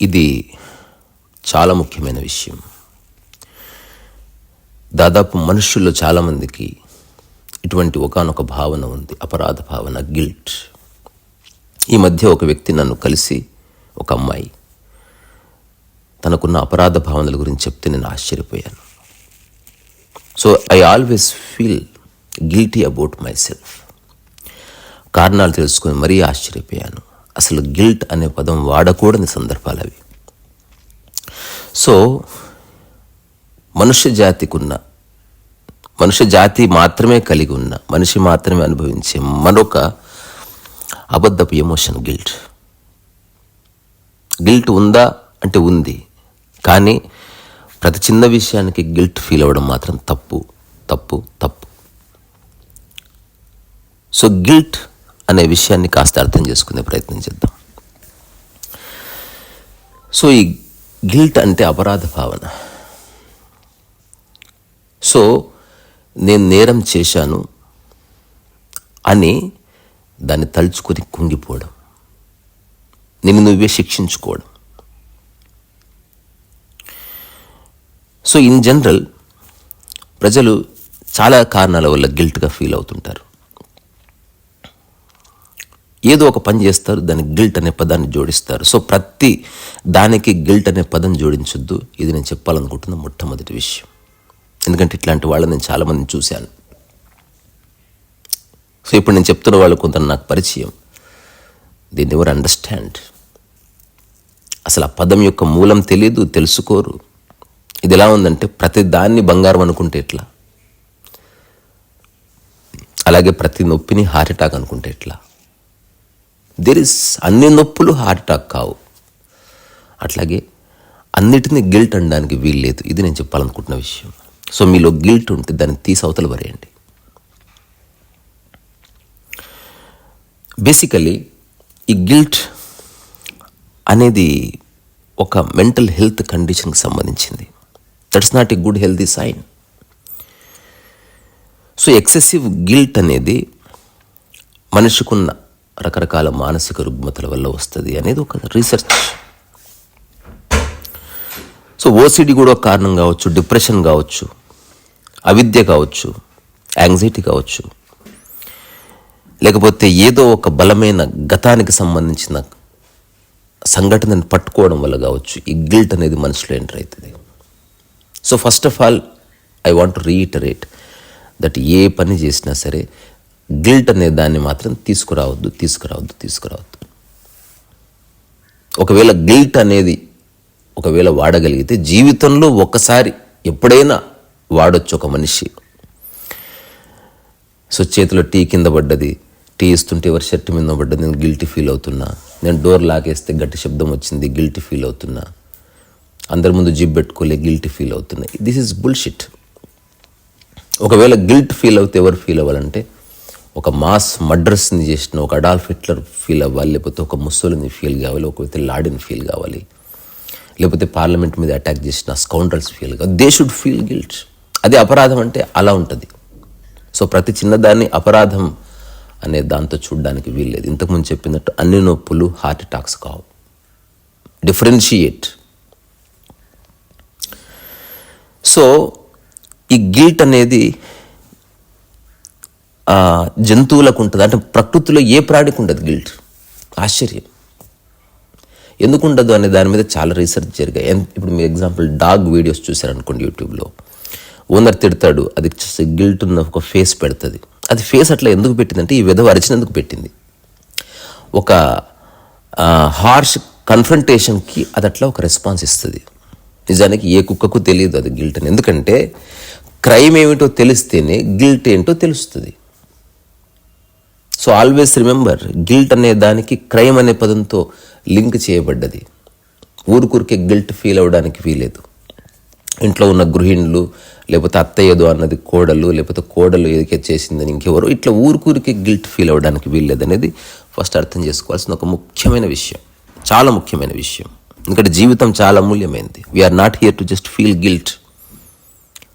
ఇది చాలా ముఖ్యమైన విషయం. దాదాపు మనుషుల్లో చాలామందికి ఇటువంటి ఒకానొక భావన ఉంది అపరాధ భావన గిల్ట్. ఈ మధ్య ఒక వ్యక్తి నన్ను కలిసి ఒక అమ్మాయి తనకున్న అపరాధ భావనల గురించి చెప్తే నేను ఆశ్చర్యపోయాను. So I always feel guilty about myself. కారణాలు తెలుసుకొని మరీ ఆశ్చర్యపోయాను. అసలు గిల్ట్ అనే పదం వాడకూడని సందర్భాలు అవి సో మనుష్య జాతికి ఉన్న మనుష్య జాతి మాత్రమే కలిగి ఉన్న మనిషి మాత్రమే అనుభవించే మరొక అబద్ధపు ఎమోషన్ గిల్ట్. గిల్ట్ ఉందా అంటే ఉంది. కానీ ప్రతి చిన్న విషయానికి గిల్ట్ ఫీల్ అవ్వడం మాత్రం తప్పు తప్పు తప్పు. సో గిల్ట్ అనే విషయాన్ని కాస్త అర్థం చేసుకునే ప్రయత్నం చేద్దాం. సో ఈ గిల్ట్ అంటే అపరాధ భావన. సో నేను నేరం చేశాను అని దాన్ని తలుచుకొని కుంగిపోవడం నిన్ను నువ్వే శిక్షించుకోవడం. సో ఇన్ జనరల్ ప్రజలు చాలా కారణాల వల్ల గిల్ట్గా ఫీల్ అవుతుంటారు. ఏదో ఒక పని చేస్తారు దానికి గిల్ట్ అనే పదాన్ని జోడిస్తారు. సో ప్రతి దానికి గిల్ట్ అనే పదం జోడించొద్దు. ఇది నేను చెప్పాలనుకుంటున్న మొట్టమొదటి విషయం. ఎందుకంటే ఇట్లాంటి వాళ్ళని నేను చాలామందిని చూశాను. సో ఇప్పుడు నేను చెప్తున్న వాళ్ళు కొంత నాకు పరిచయం. దీన్ని ఎవరు అండర్స్టాండ్ అసలు ఆ పదం యొక్క మూలం తెలియదు తెలుసుకోరు. ఇది ఎలా ఉందంటే ప్రతి దాన్ని బంగారం అనుకుంటే ఎట్లా? అలాగే ప్రతి నొప్పిని హార్ట్ అటాక్ అనుకుంటే ఎట్లా? దెర్ ఇస్ అన్ని నొప్పులు హార్ట్ అటాక్ కావు. అట్లాగే అన్నిటినీ గిల్ట్ అనడానికి వీల్లేదు ఇది నేను చెప్పాలనుకుంటున్న విషయం. సో మీలో గిల్ట్ ఉంటే దాన్ని తీసి అవతల పరేయండి బేసికలీ ఈ గిల్ట్ అనేది ఒక మెంటల్ హెల్త్ కండిషన్కి సంబంధించింది. That's not a good healthy sign so excessive guilt అనేది మనిషికున్న రకరకాల మానసిక రుగ్మతల వల్ల వస్తుంది అనేది ఒక రీసెర్చ్ సో ఓసిడి కూడా ఒక కారణం కావచ్చు డిప్రెషన్ కావచ్చు అవిద్య కావచ్చు యాంగ్జైటీ కావచ్చు. లేకపోతే ఏదో ఒక బలమైన గతానికి సంబంధించిన సంఘటనను పట్టుకోవడం వల్ల కావచ్చు ఈ గిల్ట్ అనేది మనసులో ఎంటర్ అవుతుంది. So first of all I want reiterate that ఏ పని చేసినా సరే గిల్ట్ అనే దాన్ని మాత్రం తీసుకురావద్దు తీసుకురావద్దు తీసుకురావద్దు. ఒకవేళ గిల్ట్ అనేది ఒకవేళ వాడగలిగితే జీవితంలో ఒకసారి ఎప్పుడైనా వాడొచ్చు ఒక మనిషి. సో చేతిలో టీ కింద పడ్డది టీ ఇస్తుంటే ఎవరి షర్ట్ మీద పడ్డది నేను గిల్టీ ఫీల్ అవుతున్నా. నేను డోర్ లాగేస్తే గట్టి శబ్దం వచ్చింది గిల్టీ ఫీల్ అవుతున్నా. అందరి ముందు జిబ్ పెట్టుకోలే గిల్టీ ఫీల్ అవుతున్నా. దిస్ ఈజ్ బుల్షిట్ ఒకవేళ గిల్ట్ ఫీల్ అవుతే ఎవరు ఫీల్ అవ్వాలంటే ఒక మాస్ మర్డర్స్ని చేసిన ఒక అడాల్ఫ్ హిట్లర్ ఫీల్ అవ్వాలి లేకపోతే ఒక ముస్సోలిని ఫీల్ కావాలి ఒక లాడిని ఫీల్ కావాలి లేకపోతే పార్లమెంట్ మీద అటాక్ చేసిన స్కౌండ్రల్స్ ఫీల్ కావాలి. దే షుడ్ ఫీల్ గిల్ట్ అది అపరాధం అంటే అలా ఉంటుంది. సో ప్రతి చిన్నదాన్ని అపరాధం అనే దాంతో చూడడానికి వీల్లేదు. ఇంతకుముందు చెప్పినట్టు అన్ని నొప్పులు హార్ట్ అటాక్స్ కావు. డిఫరెన్షియేట్ సో ఈ గిల్ట్ అనేది జంతువులకు ఉంటుంది అంటే ప్రకృతిలో ఏ ప్రాణికి ఉండదు గిల్ట్. ఆశ్చర్యం. ఎందుకు ఉండదు అనే దాని మీద చాలా రీసెర్చ్ జరిగాయి. ఇప్పుడు మీరు ఎగ్జాంపుల్ డాగ్ వీడియోస్ చూసారనుకోండి యూట్యూబ్లో. ఓనర్ తిడతాడు అది గిల్ట్ ఉన్న ఒక ఫేస్ పెడుతుంది. అది ఫేస్ అట్లా ఎందుకు పెట్టిందంటే ఈ విధవ అరిచినందుకు పెట్టింది? ఒక హార్ష్ కన్ఫ్రంటేషన్కి అది అట్లా ఒక రెస్పాన్స్ ఇస్తుంది. నిజానికి ఏ కుక్కకు తెలియదు అది గిల్ట్ అని. ఎందుకంటే క్రైమ్ ఏమిటో తెలిస్తేనే గిల్ట్ ఏంటో తెలుస్తుంది. సో ఆల్వేస్ రిమెంబర్ గిల్ట్ అనే దానికి క్రైమ్ అనే పదంతో లింక్ చేయబడ్డది. ఊరుకూరికే గిల్ట్ ఫీల్ అవ్వడానికి వీలేదు ఇంట్లో ఉన్న గృహిణులు లేకపోతే అత్తయ్యదో అన్నది కోడలు లేకపోతే కోడలు ఏదికే చేసిందని ఇంకెవరు ఇట్లా ఊరుకూరికే గిల్ట్ ఫీల్ అవ్వడానికి వీల్లేదు అనేది ఫస్ట్ అర్థం చేసుకోవాల్సిన ఒక ముఖ్యమైన విషయం. చాలా ముఖ్యమైన విషయం. ఎందుకంటే జీవితం చాలా అమూల్యమైనది we are not here to just feel guilt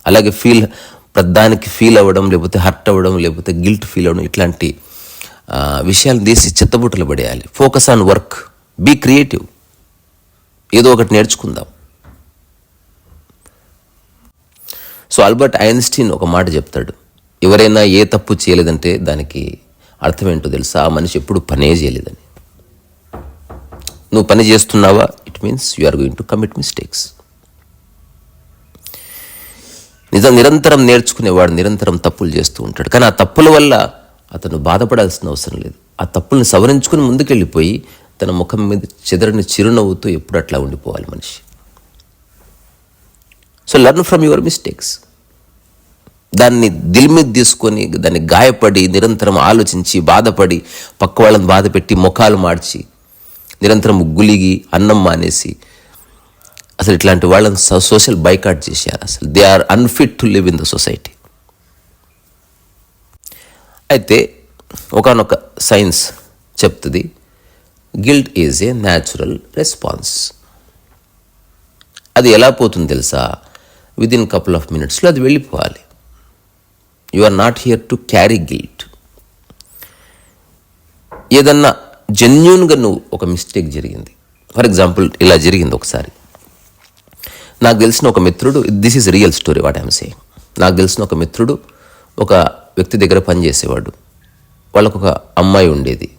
అలాగే ఫీల్ ప్రధానికి ఫీల్ అవ్వడం లేకపోతే హర్ట్ అవ్వడం లేకపోతే గిల్ట్ ఫీల్ అవ్వడం ఇట్లాంటి విషయాలు తీసి చిత్తబుట్టలు పడేయాలి. Focus on work be creative ఏదో ఒకటి నేర్చుకుందాం. సో ఆల్బర్ట్ ఐన్స్టీన్ ఒక మాట చెప్తాడు. ఎవరైనా ఏ తప్పు చేయలేదంటే దానికి అర్థం ఏంటో తెలుసా? ఆ మనిషి ఎప్పుడు పనే చేయలేదని. నువ్వు పని చేస్తున్నావా? It means you are going to commit mistakes నిజం నిరంతరం నేర్చుకునేవాడు నిరంతరం తప్పులు చేస్తూ ఉంటాడు. కానీ ఆ తప్పుల వల్ల అతను బాధపడాల్సిన అవసరం లేదు. ఆ తప్పుల్ని సవరించుకుని ముందుకెళ్ళిపోయి తన ముఖం మీద చెదరని చిరునవ్వుతూ ఎప్పుడు అట్లా ఉండిపోవాలి మనిషి. So learn from your mistakes దాన్ని దిల్ మీద తీసుకొని దాన్ని గాయపడి నిరంతరం ఆలోచించి బాధపడి పక్క వాళ్ళని బాధ పెట్టి ముఖాలు మార్చి నిరంతరం గులిగి అన్నం మానేసి అసలు ఇట్లాంటి వాళ్ళని సోషల్ బైకాట్ చేశారు. అసలు they are unfit to live in the society. అయితే ఒకనొక సైన్స్ చెప్తుంది guilt is a natural response. అది ఎలా పోతుంది తెలుసా? విదిన్ కపుల్ ఆఫ్ మినిట్స్లో అది వెళ్ళిపోవాలి. You are not here to carry guilt ఏదన్నా జెన్యున్గా నువ్వు ఒక మిస్టేక్ జరిగింది. ఫర్ ఎగ్జాంపుల్ ఇలా జరిగింది ఒకసారి. నాకు తెలిసిన ఒక మిత్రుడు this is real story what I'm saying నాకు తెలిసిన ఒక మిత్రుడు ఒక వ్యక్తి దగ్గర పనిచేసేవాడు. వాళ్ళకు ఒక అమ్మాయి ఉండేది.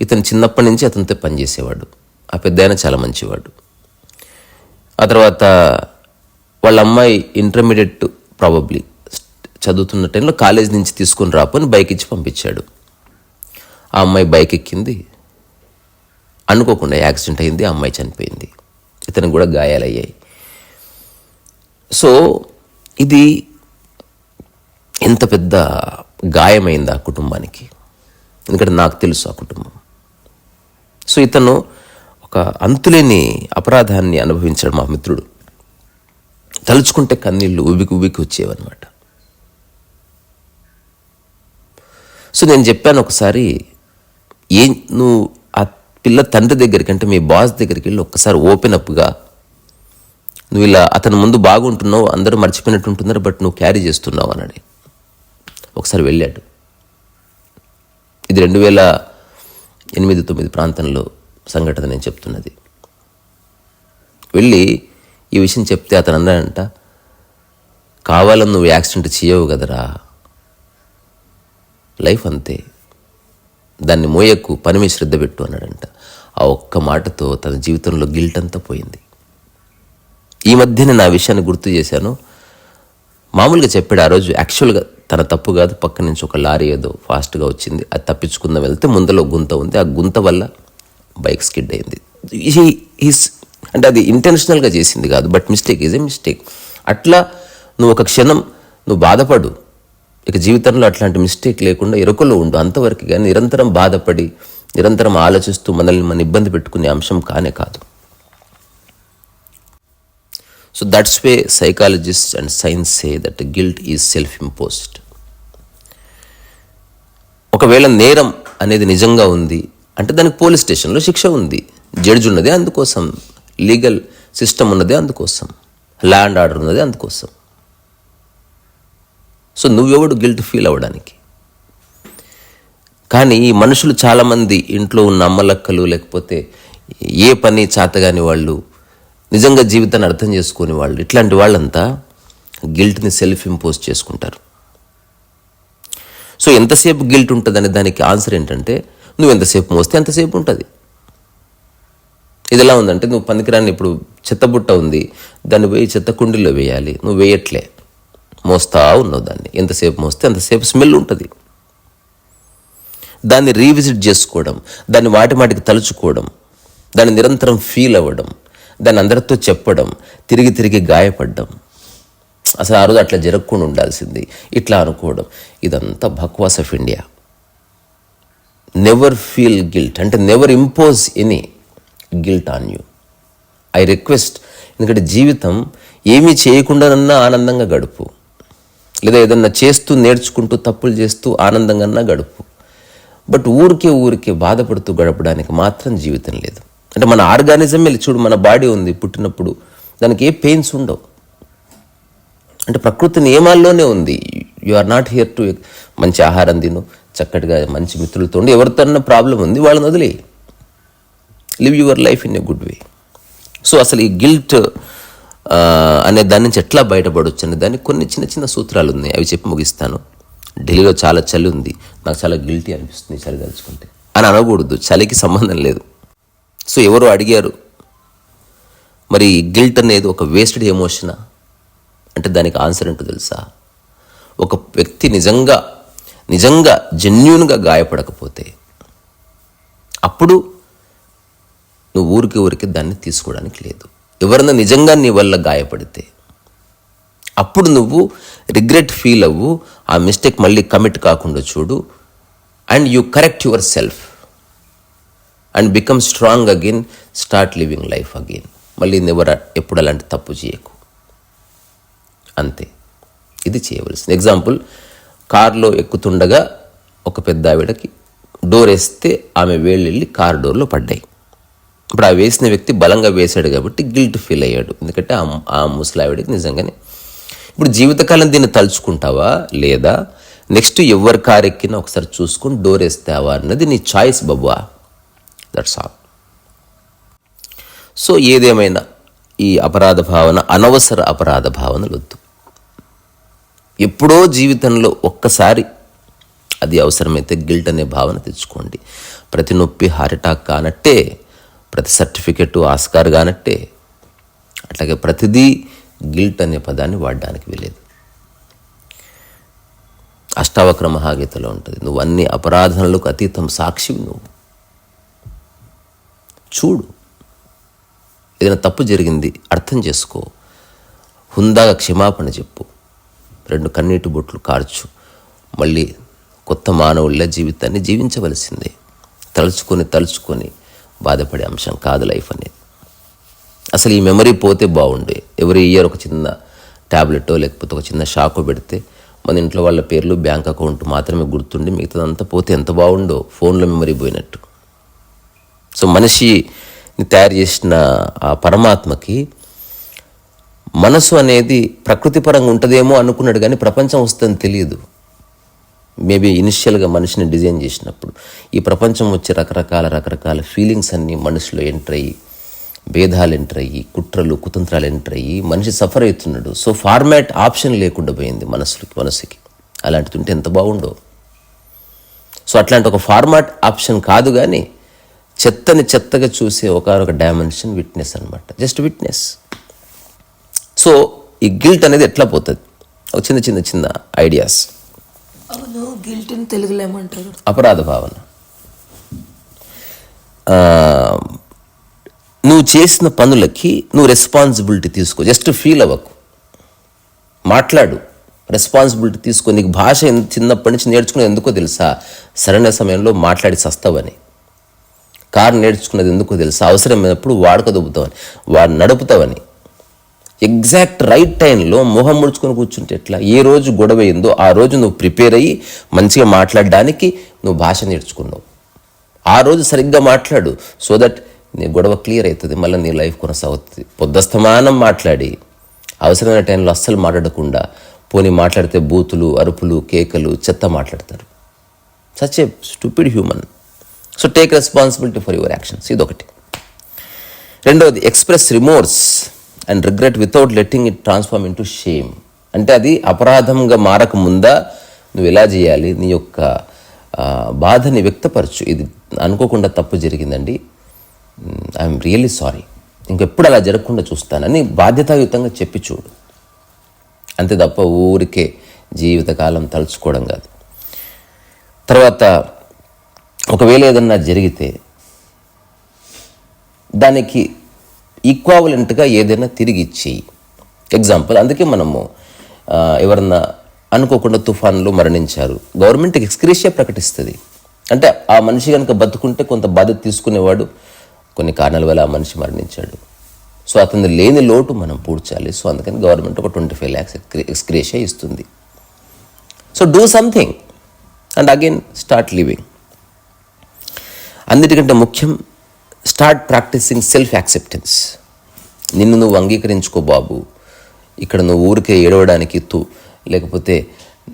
ఇతను చిన్నప్పటి నుంచి అతనితో పనిచేసేవాడు. ఆ పెద్ద ఆయన చాలా మంచివాడు. ఆ తర్వాత వాళ్ళ అమ్మాయి ఇంటర్మీడియట్ ప్రాబబ్లీ చదువుతున్న టైంలో కాలేజ్ నుంచి తీసుకొని రాపని బైక్ ఇచ్చి పంపించాడు. ఆ అమ్మాయి బైక్ ఎక్కింది. అనుకోకుండా యాక్సిడెంట్ అయింది ఆ అమ్మాయి చనిపోయింది. ఇతనికి కూడా గాయాలయ్యాయి. సో ఇది ఎంత పెద్ద గాయమైంది ఆ కుటుంబానికి. ఎందుకంటే నాకు తెలుసు ఆ కుటుంబం. సో ఇతను ఒక అంతులేని అపరాధాన్ని అనుభవించాడు మా మిత్రుడు. తలుచుకుంటే కన్నీళ్ళు ఉబికి ఉబికి వచ్చేవన్నమాట. సో నేను చెప్పాను ఒకసారి ఏం నువ్వు ఆ పిల్ల తండ్రి దగ్గరికి అంటే మీ బాస్ దగ్గరికి వెళ్ళి ఒక్కసారి ఓపెన్ అప్గా నువ్వు ఇలా అతని ముందు బాగుంటున్నావు అందరూ మర్చిపోయినట్టు ఉంటున్నారు బట్ నువ్వు క్యారీ చేస్తున్నావు అన్నాడు ఒకసారి వెళ్ళాడు. ఇది రెండు వేల ఎనిమిది తొమ్మిది ప్రాంతంలో సంఘటన నేను చెప్తున్నది. వెళ్ళి ఈ విషయం చెప్తే అతను అన్నాడంట కావాలని నువ్వు యాక్సిడెంట్ చేయవు కదరా. లైఫ్ అంతే. దాన్ని మోయకు పని మీద శ్రద్ధ పెట్టు అన్నాడంట. ఆ ఒక్క మాటతో తన జీవితంలో గిల్ట్ అంతా పోయింది. ఈ మధ్యనే నా విషయాన్ని గుర్తు చేశాను. మామూలుగా చెప్పాడు ఆ రోజు యాక్చువల్గా తన తప్పు కాదు పక్క నుంచి ఒక లారీ ఏదో ఫాస్ట్గా వచ్చింది అది తప్పించుకుందాం వెళ్తే ముందలో గుంత ఉంది. ఆ గుంత వల్ల బైక్ స్కిడ్ అయింది. ఈస్ అంటే అది ఇంటెన్షనల్గా చేసింది కాదు but mistake is a mistake అట్లా నువ్వు ఒక క్షణం నువ్వు బాధపడు. ఇక జీవితంలో అట్లాంటి మిస్టేక్ లేకుండా ఎరుకలో ఉండు. అంతవరకు కానీ నిరంతరం బాధపడి నిరంతరం ఆలోచిస్తూ మనల్ని మన ఇబ్బంది పెట్టుకునే అంశం కానే కాదు. So that's way psychologist and science say that guilt is self imposed ఒకవేళ నేరం అనేది నిజంగా ఉంది అంటే దానికి పోలీస్ స్టేషన్లో శిక్ష ఉంది. జడ్జి ఉన్నదే అందుకోసం. లీగల్ సిస్టమ్ ఉన్నదే అందుకోసం. ల్యాండ్ ఆర్డర్ ఉన్నదే అందుకోసం. సో నువ్వెవడు గిల్ట్ ఫీల్ అవ్వడానికి? కానీ ఈ మనుషులు చాలామంది ఇంట్లో ఉన్న అమ్మలక్కలు లేకపోతే ఏ పని చాతగాని వాళ్ళు నిజంగా జీవితాన్ని అర్థం చేసుకునే వాళ్ళు ఇట్లాంటి వాళ్ళంతా గిల్ట్ని సెల్ఫ్ ఇంపోజ్ చేసుకుంటారు. సో ఎంతసేపు గిల్ట్ ఉంటుందనే దానికి ఆన్సర్ ఏంటంటే నువ్వు ఎంతసేపు మోస్తే ఎంతసేపు ఉంటుంది. ఇది ఎలా ఉందంటే నువ్వు పనికిరాని ఇప్పుడు చెత్తబుట్ట ఉంది దాన్ని పోయి చెత్త కుండీలో వేయాలి నువ్వు వేయట్లే. మోస్తా ఉన్నావు దాన్ని. ఎంతసేపు మోస్తే అంతసేపు స్మెల్ ఉంటుంది. దాన్ని రీవిజిట్ చేసుకోవడం దాన్ని వాటి మాటికి తలుచుకోవడం దాన్ని నిరంతరం ఫీల్ అవ్వడం దాన్ని అందరితో చెప్పడం తిరిగి తిరిగి గాయపడ్డం అసలు ఆ రోజు అట్లా జరగకుండా ఉండాల్సింది. ఇట్లా అనుకోవడం. ఇదంతా భక్వాస్ of India. Never feel guilt అంటే never impose any guilt on you I request ఎందుకంటే జీవితం ఏమీ చేయకుండానన్నా ఆనందంగా గడుపు. లేదా ఏదన్నా చేస్తూ నేర్చుకుంటూ తప్పులు చేస్తూ ఆనందంగా గడుపు. బట్ ఊరికే ఊరికే బాధపడుతూ గడపడానికి మాత్రం జీవితం లేదు. అంటే మన ఆర్గానిజం చూడు మన బాడీ ఉంది పుట్టినప్పుడు. దానికి ఏ పెయిన్స్ ఉండవు. అంటే ప్రకృతి నియమాల్లోనే ఉంది. You are not here to మంచి ఆహారం తిను చక్కటిగా మంచి మిత్రులతో ఉండి ఎవరితో ప్రాబ్లం ఉంది వాళ్ళని వదిలే live your life in a good way so అసలు ఈ గిల్ట్ అనే దాని నుంచి ఎట్లా బయటపడవచ్చు అనే దానికి కొన్ని చిన్న చిన్న సూత్రాలు ఉన్నాయి. అవి చెప్పి ముగిస్తాను. ఢిల్లీలో చాలా చలి ఉంది. నాకు చాలా గిల్టీ అనిపిస్తుంది చలి తలుచుకుంటే. అని అనకూడదు. చలికి సంబంధం లేదు. సో ఎవరు అడిగారు మరి గిల్ట్ అనేది ఒక వేస్టెడ్ ఎమోషనా అంటే దానికి ఆన్సర్ ఏంటో తెలుసా? ఒక వ్యక్తి నిజంగా నిజంగా జెన్యున్గా గాయపడకపోతే అప్పుడు నువ్వు ఊరికి ఊరికి దాన్ని తీసుకోవడానికి లేదు. ఎవరన్నా నిజంగా నీ వల్ల గాయపడితే అప్పుడు నువ్వు రిగ్రెట్ ఫీల్ అవ్వు ఆ మిస్టేక్ మళ్ళీ కమిట్ కాకుండా చూడు and you correct yourself and become strong again start living life again. మళ్ళీ ఎవరు ఎప్పుడు అలాంటి తప్పు చేయకు. అంతే. ఇది చేయవలసింది. ఎగ్జాంపుల్ కార్లో ఎక్కుతుండగా ఒక పెద్ద ఆవిడకి డోర్ వేస్తే ఆమె వేళ్ళు వెళ్ళి కార్ డోర్లో పడ్డాయి. ఇప్పుడు ఆ వేసిన వ్యక్తి బలంగా వేశాడు కాబట్టి గిల్ట్ ఫీల్ అయ్యాడు. ఎందుకంటే ఆ ఆ ముసలావిడికి నిజంగానే ఇప్పుడు జీవితకాలం దీన్ని తలుచుకుంటావా? లేదా నెక్స్ట్ ఎవరి కారు ఎక్కినా ఒకసారి చూసుకుని డోర్ వేస్తావా అన్నది నీ చాయిస్ బబ్బా దట్స్ ఆల్ సో ఏదేమైనా ఈ అపరాధ భావన అనవసర అపరాధ భావనలు వద్దు. ఎప్పుడో జీవితంలో ఒక్కసారి అది అవసరమైతే గిల్ట్ అనే భావన తెచ్చుకోండి. ప్రతి నొప్పి హార్ట్ అటాక్ కానట్టే ప్రతి సర్టిఫికెట్ ఆస్కార్ కానట్టే అట్లాగే ప్రతిదీ గిల్ట్ అనే పదాన్ని వాడడానికి వీలేదు అష్టావక్ర మహాగీతలో ఉంటుంది నువ్వు అన్ని అపరాధనలకు అతీతం సాక్షివి నువ్వు. చూడు ఏదైనా తప్పు జరిగింది అర్థం చేసుకో. హుందాగా క్షమాపణ చెప్పు. రెండు కన్నీటి బొట్లు కార్చు. మళ్ళీ కొత్త మానవుళ్ళ జీవితాన్ని జీవించవలసిందే. తలుచుకొని తలుచుకొని బాధపడే అంశం కాదు లైఫ్ అనేది. అసలు ఈ మెమరీ పోతే బాగుండే. ఎవరి ఇయర్ ఒక చిన్న ట్యాబ్లెటో లేకపోతే ఒక చిన్న షాకో పెడితే మన ఇంట్లో వాళ్ళ పేర్లు బ్యాంక్ అకౌంట్ మాత్రమే గుర్తుండి మిగతాదంతా పోతే ఎంత బాగుండో? ఫోన్లో మెమరీ పోయినట్టు. సో మనిషిని తయారు చేసిన ఆ పరమాత్మకి మనసు అనేది ప్రకృతిపరంగా ఉంటుందేమో అనుకున్నాడు కానీ ప్రపంచం వస్తుందని తెలియదు. మేబీ ఇనిషియల్గా మనిషిని డిజైన్ చేసినప్పుడు ఈ ప్రపంచం వచ్చే రకరకాల రకరకాల ఫీలింగ్స్ అన్నీ మనసులో ఎంటర్ అయ్యి భేదాలు ఎంటర్ అయ్యి కుట్రలు కుతంత్రాలు ఎంటర్ అయ్యి మనిషి సఫర్ అవుతున్నాడు. సో ఫార్మాట్ ఆప్షన్ లేకుండా పోయింది మనసుకి మనసుకి. అలాంటిది ఉంటే ఎంత బాగుండో. సో అట్లాంటి ఒక ఫార్మాట్ ఆప్షన్ కాదు కానీ చెత్తని చెత్తగా చూసే ఒకరొక డైమెన్షన్ విట్నెస్ అనమాట జస్ట్ విట్నెస్ సో ఈ గిల్ట్ అనేది ఎట్లా పోతుంది? ఒక చిన్న చిన్న చిన్న ఐడియాస్ అవును గిల్ట్ని తెలుగులో ఏమంటారు అపరాధ భావన. నువ్వు చేసిన పనులకి నువ్వు రెస్పాన్సిబిలిటీ తీసుకో. జస్ట్ ఫీల్ అవ్వకు. మాట్లాడు. రెస్పాన్సిబిలిటీ తీసుకో. నీకు భాష చిన్నప్పటి నుంచి నేర్చుకునేది ఎందుకో తెలుసా? సరైన సమయంలో మాట్లాడి సస్తావని. కారు నేర్చుకున్నది ఎందుకో తెలుసా? అవసరమైనప్పుడు వాడుక దొబ్బుతావని వాడు నడుపుతావని. ఎగ్జాక్ట్ రైట్ టైంలో మొహం ముడుచుకొని కూర్చుంటే ఎట్లా? ఏ రోజు గొడవ అయిందో ఆ రోజు నువ్వు ప్రిపేర్ అయ్యి మంచిగా మాట్లాడడానికి నువ్వు భాష నేర్చుకున్నావు. ఆ రోజు సరిగ్గా మాట్లాడు సో దట్ నీ గొడవ క్లియర్ అవుతుంది మళ్ళీ నీ లైఫ్ కొనసాగుతుంది. పొద్దస్తమానం మాట్లాడి అవసరమైన టైంలో అస్సలు మాట్లాడకుండా పోనీ మాట్లాడితే బూతులు అరుపులు కేకలు చెత్త మాట్లాడతారు. Such a stupid human so take responsibility for your actions ఇదొకటి. రెండవది express remorse and regret without letting it transform into shame అంటే అది అపరాధంగా మారక ముందా నువ్వు ఎలా చేయాలి? నీ యొక్క బాధని వ్యక్తపరచు. ఇది అనుకోకుండా తప్పు జరిగిందండి. ఐఎమ్ రియల్లీ సారీ ఇంకెప్పుడు అలా జరగకుండా చూస్తానని బాధ్యతాయుతంగా చెప్పి చూడు. అంతే తప్ప ఊరికే జీవితకాలం తలుచుకోవడం కాదు. తర్వాత ఒకవేళ ఏదన్నా జరిగితే దానికి ఈక్వావలెంట్గా ఏదైనా తిరిగి ఇచ్చేయి. ఎగ్జాంపుల్ అందుకే మనము ఎవరన్నా అనుకోకుండా తుఫాన్లో మరణించారు. గవర్నమెంట్ ఎక్స్క్రీషియా ప్రకటిస్తుంది. అంటే ఆ మనిషి కనుక బతుకుంటే కొంత బాధ్యత తీసుకునేవాడు కొన్ని కారణాల వల్ల ఆ మనిషి మరణించాడు. సో అతను లేని లోటు మనం పూడ్చాలి. సో అందుకని గవర్నమెంట్ ఒక twenty five lakhs ex gratia ఇస్తుంది. So do something and again start living అన్నిటికంటే ముఖ్యం స్టార్ట్ ప్రాక్టీసింగ్ సెల్ఫ్ యాక్సెప్టెన్స్ నిన్ను నువ్వు అంగీకరించుకో బాబు. ఇక్కడ నువ్వు ఊరికే ఏడవడానికి తూ లేకపోతే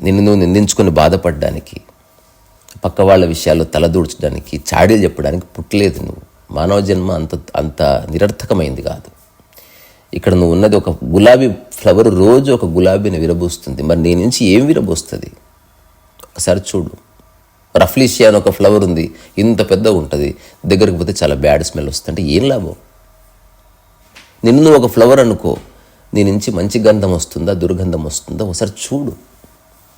నిన్ను నువ్వు నిందించుకొని బాధపడడానికి పక్క వాళ్ళ విషయాల్లో తలదూడ్చడానికి చాడీలు చెప్పడానికి పుట్టలేదు నువ్వు. మానవ జన్మ అంత అంత నిరర్థకమైంది కాదు. ఇక్కడ నువ్వు ఉన్నది ఒక గులాబీ ఫ్లవర్ రోజు ఒక గులాబీని విరబూస్తుంది. మరి నీ నుంచి ఏం విరబూస్తుంది? ఒకసారి చూడు. రఫ్లీషియా అని ఒక ఫ్లవర్ ఉంది. ఇంత పెద్దగా ఉంటుంది. దగ్గరికి పోతే చాలా బ్యాడ్ స్మెల్ వస్తుంది అంటే ఏం లాభం? నిన్ను నువ్వు ఒక ఫ్లవర్ అనుకో. నీ నుంచి మంచి గంధం వస్తుందా దుర్గంధం వస్తుందా? ఒకసారి చూడు.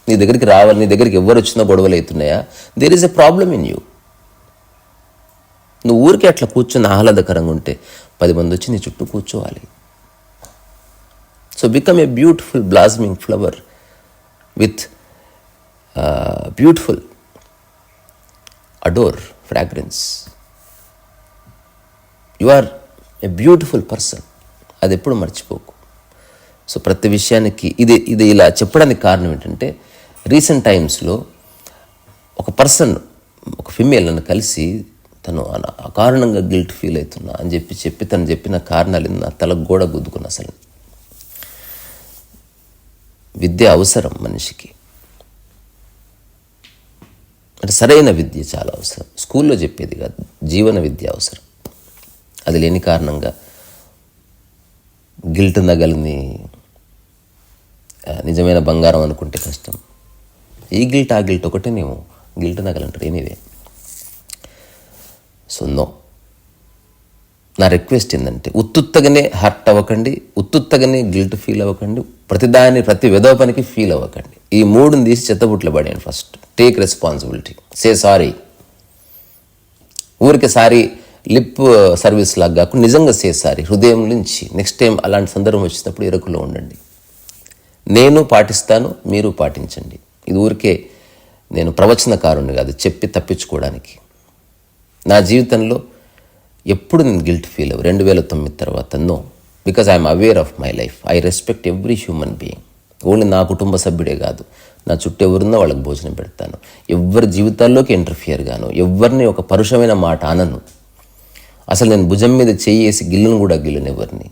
నీ దగ్గరికి రావాలి నీ దగ్గరికి ఎవరు వచ్చినా గొడవలు అవుతున్నాయా? There is a problem in you నువ్వు ఊరికే అట్లా కూర్చొని ఆహ్లాదకరంగా ఉంటే పది మంది వచ్చి నీ చుట్టూ కూర్చోవాలి. So become a beautiful blossoming flower with beautiful odour fragrance you are a beautiful person అది ఎప్పుడు మర్చిపోకు. సో ప్రతి విషయానికి ఇది ఇది ఇలా చెప్పడానికి కారణం ఏంటంటే రీసెంట్ టైమ్స్లో ఒక పర్సన్ ఒక ఫిమేల్ నన్ను కలిసి తను అకారణంగా గిల్ట్ ఫీల్ అవుతున్నా అని చెప్పి చెప్పి తను చెప్పిన కారణాలు నా తల గోడ గుద్దుకున్నా అసలు. విద్య అవసరం మనిషికి. అంటే సరైన విద్య చాలా అవసరం. స్కూల్లో చెప్పేది కాదు జీవన విద్య అవసరం. అది లేని కారణంగా గిల్ట్ నగల్ని నిజమైన బంగారం అనుకుంటే కష్టం. ఈ గిల్ట్ ఆ గిల్ట్ ఒకటేనేమో గిల్ట్ నగలంటారు ఎనీవే. So no. నా రిక్వెస్ట్ ఏంటంటే ఉత్తుత్తగానే హర్ట్ అవ్వకండి ఉత్తుత్తగానే గిల్ట్ ఫీల్ అవ్వకండి ప్రతిదాని ప్రతి విధవ పనికి ఫీల్ అవ్వకండి. ఈ మూడుని తీసి చెత్తబుట్లు పడేయండి first. Take responsibility say sorry ఊరికి సారీ లిప్ సర్వీస్ లాగా కాకుండా నిజంగా సే సారీ హృదయం నుంచి నెక్స్ట్ టైం అలాంటి సందర్భం వచ్చినప్పుడు ఇరుకులో ఉండండి. నేను పాటిస్తాను మీరు పాటించండి. ఇది ఊరికే నేను ప్రవచనకారుణ్ణి కాదు చెప్పి తప్పించుకోవడానికి. నా జీవితంలో ఎప్పుడు నేను గిల్ట్ ఫీల్ అవ్వ రెండు వేల తొమ్మిది తర్వాత no because I'm aware of my life I respect every human being only నా కుటుంబ సభ్యుడే కాదు. నా చుట్టూ ఎవరున్నా వాళ్ళకి భోజనం పెడతాను. ఎవరి జీవితాల్లోకి ఇంటర్ఫియర్ గాను ఎవరిని ఒక పరుషమైన మాట అనను. అసలు నేను భుజం మీద చేయేసి గిల్లను కూడా గిల్లను ఎవరిని?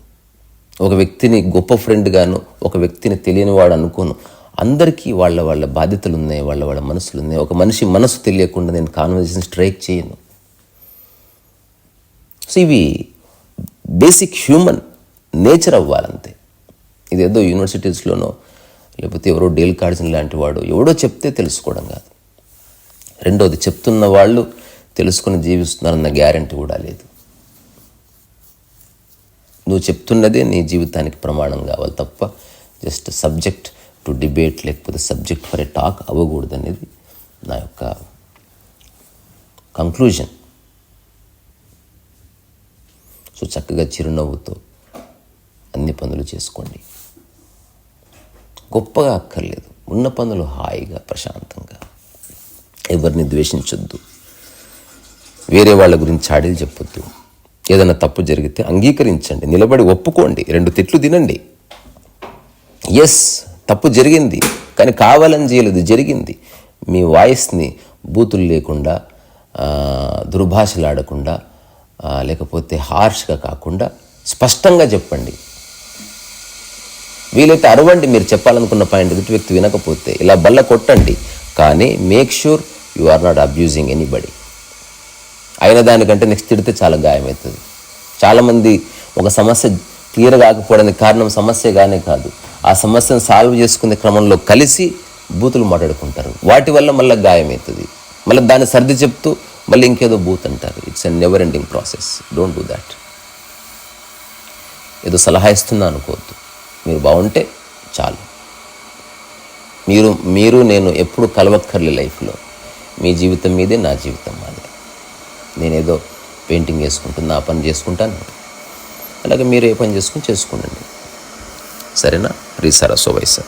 ఒక వ్యక్తిని గొప్ప ఫ్రెండ్ గాను ఒక వ్యక్తిని తెలియని వాడు అనుకోను. అందరికీ వాళ్ళ వాళ్ళ బాధ్యతలు ఉన్నాయి వాళ్ళ వాళ్ళ మనసులు ఉన్నాయి ఒక మనిషి మనసు తెలియకుండా నేను కాన్వర్జేషన్ స్ట్రైక్ చేయను. సో ఇవి బేసిక్ హ్యూమన్ నేచర్ అవ్వాలంతే. ఇదేదో యూనివర్సిటీస్లోనో లేకపోతే ఎవరో డేల్ కార్డ్సన్ లాంటి వాడు ఎవడో చెప్తే తెలుసుకోవడం కాదు. రెండోది చెప్తున్న వాళ్ళు తెలుసుకుని జీవిస్తున్నారన్న గ్యారంటీ కూడా లేదు. నువ్వు చెప్తున్నదే నీ జీవితానికి ప్రమాణం కావాలి తప్ప జస్ట్ సబ్జెక్ట్ టు డిబేట్ లేకపోతే సబ్జెక్ట్ ఫర్ ఏ టాక్ అవ్వకూడదు అనేది నా యొక్క కంక్లూజన్. సో చక్కగా చిరునవ్వుతో అన్ని పనులు చేసుకోండి. గొప్పగా అక్కర్లేదు. ఉన్న పనులు హాయిగా ప్రశాంతంగా. ఎవరిని ద్వేషించొద్దు. వేరే వాళ్ళ గురించి చాడీలు చెప్పొద్దు. ఏదైనా తప్పు జరిగితే అంగీకరించండి. నిలబడి ఒప్పుకోండి. రెండు తిట్లు తినండి. ఎస్ తప్పు జరిగింది. కానీ కావాలని చేయలేదు. జరిగింది. మీ వాయిస్ని బూతులు లేకుండా దుర్భాషలాడకుండా లేకపోతే హార్ష్గా కాకుండా స్పష్టంగా చెప్పండి. వీలైతే అరవండి మీరు చెప్పాలనుకున్న పాయింట్ ఎదుటి వ్యక్తి వినకపోతే ఇలా బల్ల కొట్టండి. కానీ make sure you are not abusing anybody అయిన దానికంటే నెక్స్ట్ తిడితే చాలా గాయమవుతుంది చాలామంది ఒక సమస్య క్లియర్ కాకపోవడానికి కారణం సమస్యగానే కాదు. ఆ సమస్యను సాల్వ్ చేసుకునే క్రమంలో కలిసి బూతులు మాట్లాడుకుంటారు. వాటి వల్ల మళ్ళీ గాయమవుతుంది మళ్ళీ దాన్ని సర్ది చెప్తూ మళ్ళీ ఇంకేదో బూత్ అంటారు. It's an never ending process don't do that ఏదో సలహా ఇస్తున్నా అనుకోవద్దు. మీరు బాగుంటే చాలు. మీరు మీరు నేను ఎప్పుడు కలవక్కర్లే లైఫ్లో. మీ జీవితం మీదే నా జీవితం మాదే. నేనేదో పెయింటింగ్ చేసుకుంటున్నా ఆ పని చేసుకుంటాను. అలాగే మీరు ఏ పని చేసుకుని చేసుకోండి. సరేనా? రీసారా సో వైసా